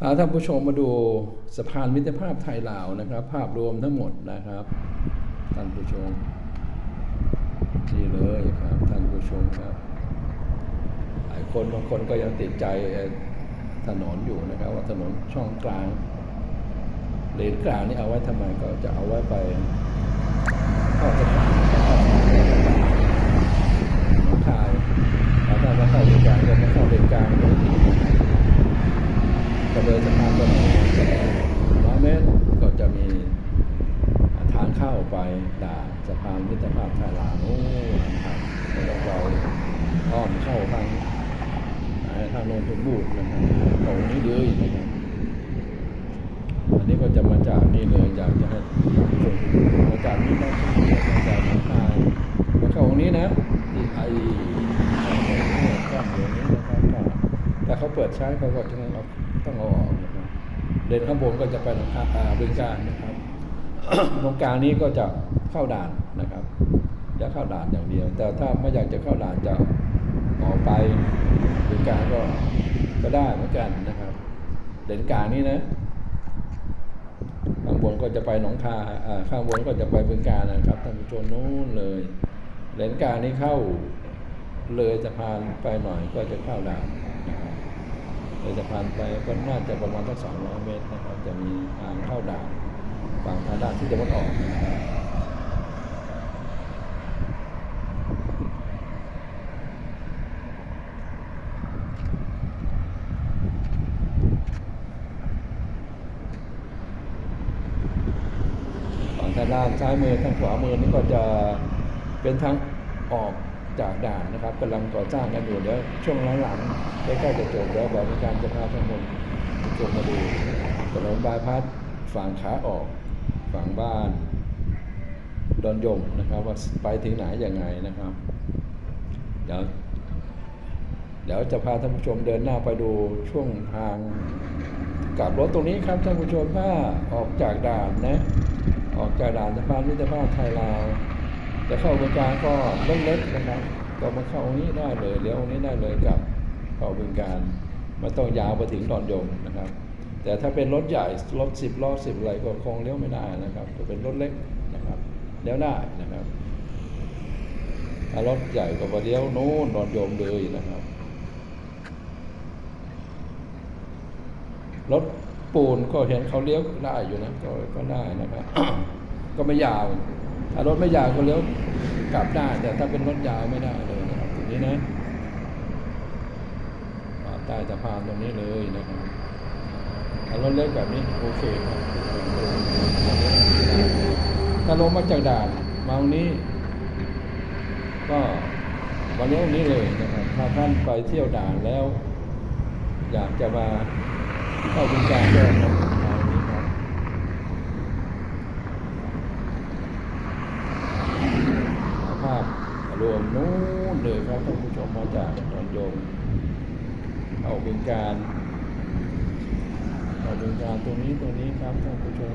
พาท่านผู้ชมมาดูสะพานมิตรภาพไทยลาวนะครับ ภาพรวมทั้งหมดนะครับ ท่านผู้ชมนี่เลยครับท่านผู้ชมครับหลายคนบางคนก็ยังติดใจเอ่อถนนอยู่นะครับ ว่าถนนช่องกลางเลนกลางนี่เอาไว้ทำไมก็จะเอาไว้ไปเข้าสะพานเข้าสานน้ายแล้วถ้ามาเข้าเลนกลางก็มาเข้าเลนกลางเลย ก็เลยสะพานตันร้อยเมตรก็จะมีทางเข้าไปด่านสะพานมิตรภาพไทยลาวโอ้นะครับแล้วเราอ้อมเข้าทางทางโนนทบูรณ์นะครับตรงนี้เลยนะครับอันนี้ก็จะมาจากนี่เลยอยากจะให้มาจากนี่นะมาจากน้ำตาลมาเข้าตรงนี้นะที่ไอ้ข้ามเดี๋ยวนี้นะครับก็แต่เขาเปิดใช้เขาก็ต้องเอา ต้องเอาออกนะครับเดินข้างบนก็จะไปทางคาตาบึงการนะครับตรงกลางนี้ก็จะเข้าด่านนะครับ จะเข้าด่านอย่างเดียว แต่ถ้าไม่อยากจะเข้าด่านจะออกไปบึงการก็ก็ได้เหมือนกันนะครับ เด่นกลางนี้นะข้างบนก็จะไปหนองคาอ่าข้างบนก็จะไปบึงการนะครับท่านผู้ชมนู้นเลยเด่นกลางนี้เข้าเลยสะพานไปหน่อยก็จะเข้าด่าน เลยสะพานไปก็น่าจะประมาณสักสองร้อยเมตรนะครับจะมีทางเข้าด่านฝั่งทางด้านที่ตะวันออกนะครับฝั่งทางด้านซ้ายมือทางขวามือนี่ก็จะเป็นทางออก จากด่านนะครับกำลังก่อสร้างกันอยู่เดี๋ยวช่วงหลังๆใกล้ๆจะจบแล้วบอกมีการจะพาท่านผู้ชมมาดูถนนบายพัดฝั่งขาออกฝั่งบ้านดอนยมนะครับ ว่าไปถึงไหนยังไงนะครับ เดี๋ยวเดี๋ยวจะพาท่านผู้ชมเดินหน้าไปดูช่วงทางกลับรถตรงนี้ครับท่านผู้ชมถ้าออกจากด่านนะออกจากด่านสะพานมิตรภาพไทยลาว จะเข้าบึงการก็เล็กๆนะครับก็มาเข้านี้ได้เลยเลี้ยวนี้ได้เลยกับเข้าบึงการไม่ต้องยาวไปถึงดอนยมนะครับ แต่ถ้าเป็นรถใหญ่รถสิบล้อสิบอะไรก็คงเลี้ยวไม่ได้นะครับจะเป็นรถเล็กนะครับเลี้ยวได้นะครับถ้ารถใหญ่ก็ไปเลี้ยวโน้นดอนโยมเลยนะครับรถปูนก็เห็นเขาเลี้ยวได้อยู่นะก็ก็ได้นะครับ ก็ไม่ยาว ถ้ารถไม่ยาวก็เลี้ยวกลับได้ แต่ถ้าเป็นรถยาวไม่ได้เลยนะครับตรงนี้นะใต้สะพานตรงนี้เลยนะครับถ้ารถเล็กแบบนี้โอเคครับถ้าลงมาจากด่านมาตรงนี้ ก็วันนี้ตรงนี้เลยนะครับถ้าท่านไปเที่ยวด่านแล้ว อยากจะมาเข้าบึงการก็มาทางนี้ครับภาพรวม นู้นเลยครับท่านผู้ชมมาจากตอนโยมเข้าบึงการเราดูงานตรงนี้ตรงนี้ครับท่านผู้ชม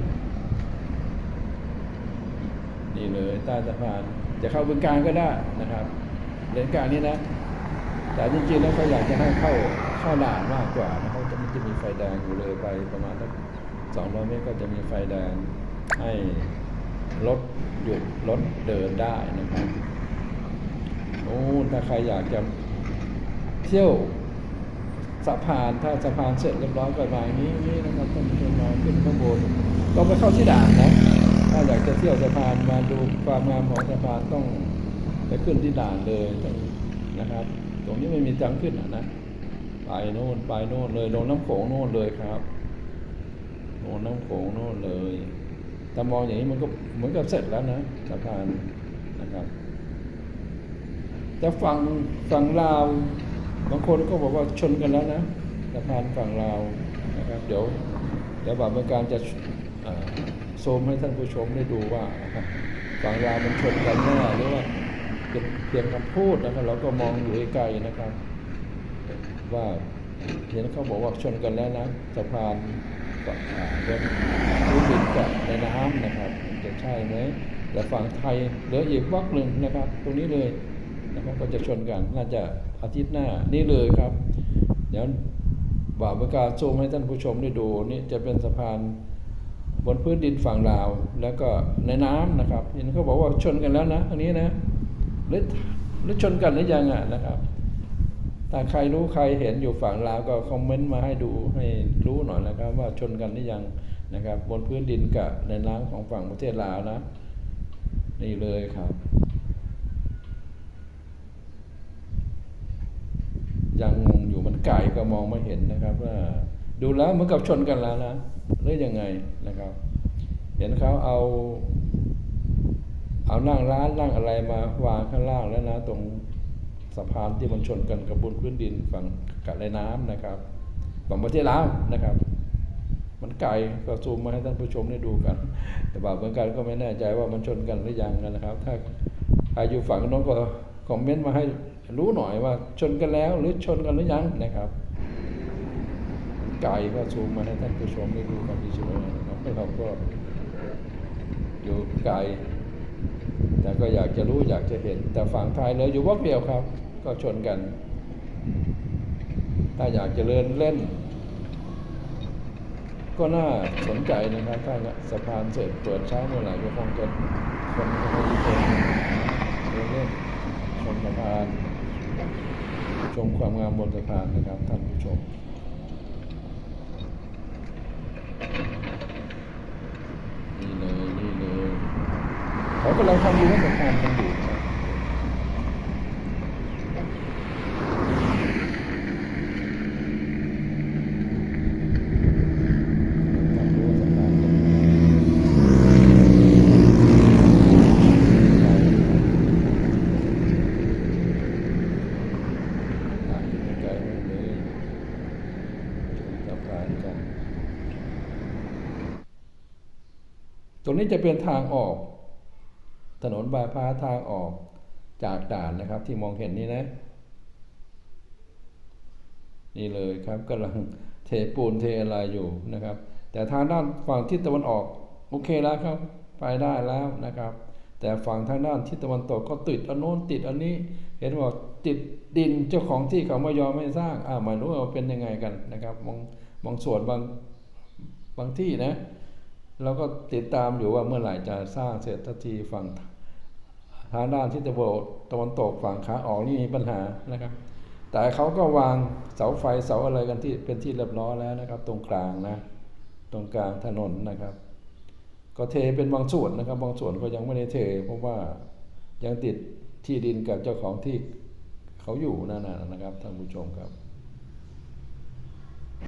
นี่เลยใต้สะพานจะเข้าบึงการก็ได้นะครับเลนกางนี้นะ แต่จริงๆแล้วเขาอยากจะให้เข้าเข้าด่านมากกว่านะเขาจะมันจะมีไฟแดงอยู่เลยไปประมาณสักสองร้อยเมตรก็จะมีไฟแดงให้รถหยุดรถเดินได้นะครับ โอ้ถ้าใครอยากจะเที่ยวสะพานถ้าสะพานเสร็จเรียบร้อยก็มาอย่างนี้นี่นะครับท่านผู้ชมมาขึ้นข้างบนก็ไปเข้าที่ด่านนะถ้าอยากจะเที่ยวสะพานมาดูความงามของสะพานต้องไปขึ้นที่ด่านเลยนะครับ ตรงนี้ไม่มีจังขึ้นอะนะไปโน่นไปโน่นเลยลงน้ำโขงโน่นเลยครับลงน้ำโขงโน่นเลยถ้ามองอย่างนี้มันก็เหมือนกับเสร็จแล้วนะสะพานนะครับ แต่ฝั่งฝั่งลาว บางคนก็บอกว่าชนกันแล้วนะสะพานฝั่งลาวนะครับเดี๋ยวเดี๋ยวบาปเมืองการจะโซมให้ท่านผู้ชมได้ดูว่าฝั่งลาวมันชนกันแน่หรือว่าเป็นเพียงคำพูดนะครับเราก็มองอยู่ไกลๆนะครับ ว่าเห็นเขาบอกว่าชนกันแล้วนะสะพานกับอ่ารถรู้บินกับในน้ำนะครับจะใช่ไหมแต่ฝั่งไทยเหลืออีกบล็อกหนึ่งนะครับ ตรงนี้เลย นะครับก็จะชนกันน่าจะอาทิตย์หน้านี่เลยครับ เดี๋ยวบ่าวประกาศซูมให้ท่านผู้ชมได้ดูนี่จะเป็นสะพานบนพื้นดินฝั่งลาว แล้วก็ในน้ำนะครับเห็นเขาบอกว่าชนกันแล้วนะอันนี้นะหรือหรือชนกันหรือยังอะนะครับถ้าใครรู้ใครเห็นอยู่ฝั่งลาวก็คอมเมนต์มาให้ดูให้รู้หน่อยนะครับ ว่าชนกันหรือยังนะครับ บนพื้นดินกับในน้ำของฝั่งประเทศลาวนะ นี่เลยครับ ยังงงอยู่มันไกลก็มองไม่เห็นนะครับว่าดูแล้วเหมือนกับชนกันแล้วนะหรือยังไงนะครับ เห็นเขาเอา เอานั่งร้านนั่งอะไรมาวางข้างล่างแล้วนะ ตรงสะพานที่มันชนกันกับบนพื้นดินฝั่งกับในน้ำนะครับฝั่งประเทศลาวนะครับ มันไกลก็ซูมมาให้ท่านผู้ชมได้ดูกัน แต่บางเหมือนกันก็ไม่แน่ใจว่ามันชนกันหรือยังนะครับ ถ้าใครอยู่ฝั่งน้นก็คอมเมนต์มาให้ รู้หน่อยว่าชนกันแล้วหรือชนกันหรือยังนะครับ ไกลก็ซูมมาให้ท่านผู้ชมได้ดูกันเฉยๆนะครับเราก็อยู่ไกลแต่ก็อยากจะรู้อยากจะเห็น แต่ฝั่งไทยเหลยอยู่วักเดียวครับ ก็ชนกัน ถ้าอยากจะเล่นเล่น ก็น่าสนใจนะครับ ถ้าสะพานเสร็จเปิดใช้เมื่อไหร่ก็คงจะคนคงจะเดินเล่นชมสะพาน ชมความงามบนสะพานนะครับท่านผู้ชมนี่เลยนี่เลยเขากำลังทำรั้สะพานกันอยู่ครับทำรั้วสะพานกันอยู่ถ่ายใกล้ๆไว้เลยชมสะพานกัน ตรงนี้จะเป็นทางออก ถนนบายพาสทางออกจากด่านนะครับ ที่มองเห็นนี่นะ นี่เลยครับกำลังเทปูนเทอะไรอยู่นะครับ แต่ทางด้านฝั่งทิศตะวันออกโอเคแล้วครับ ไปได้แล้วนะครับ แต่ฝั่งทางด้านทิศตะวันตกก็ติดอันโน้นติดอันนี้ เห็นว่าติดดินเจ้าของที่เขาไม่ยอมไม่สร้างอ่าไม่รู้ว่าเป็นยังไงกันนะครับบางบางส่วนบางบางที่นะ เราก็ติดตามอยู่ว่าเมื่อไหร่จะสร้างเสร็จทันทีฝั่งทางด้านทิศตะวันตะวันตกฝั่งขาออกนี่มีปัญหานะครับ แต่เขาก็วางเสาไฟเสาอะไรกันที่เป็นที่เรียบร้อยแล้วนะครับ ตรงกลางนะ ตรงกลางถนนนะครับ ก็เทเป็นบางส่วนนะครับ บางส่วนก็ยังไม่ได้เท เพราะว่ายังติดที่ดินกับเจ้าของที่เขาอยู่นั่นนะนะครับท่านผู้ชมครับ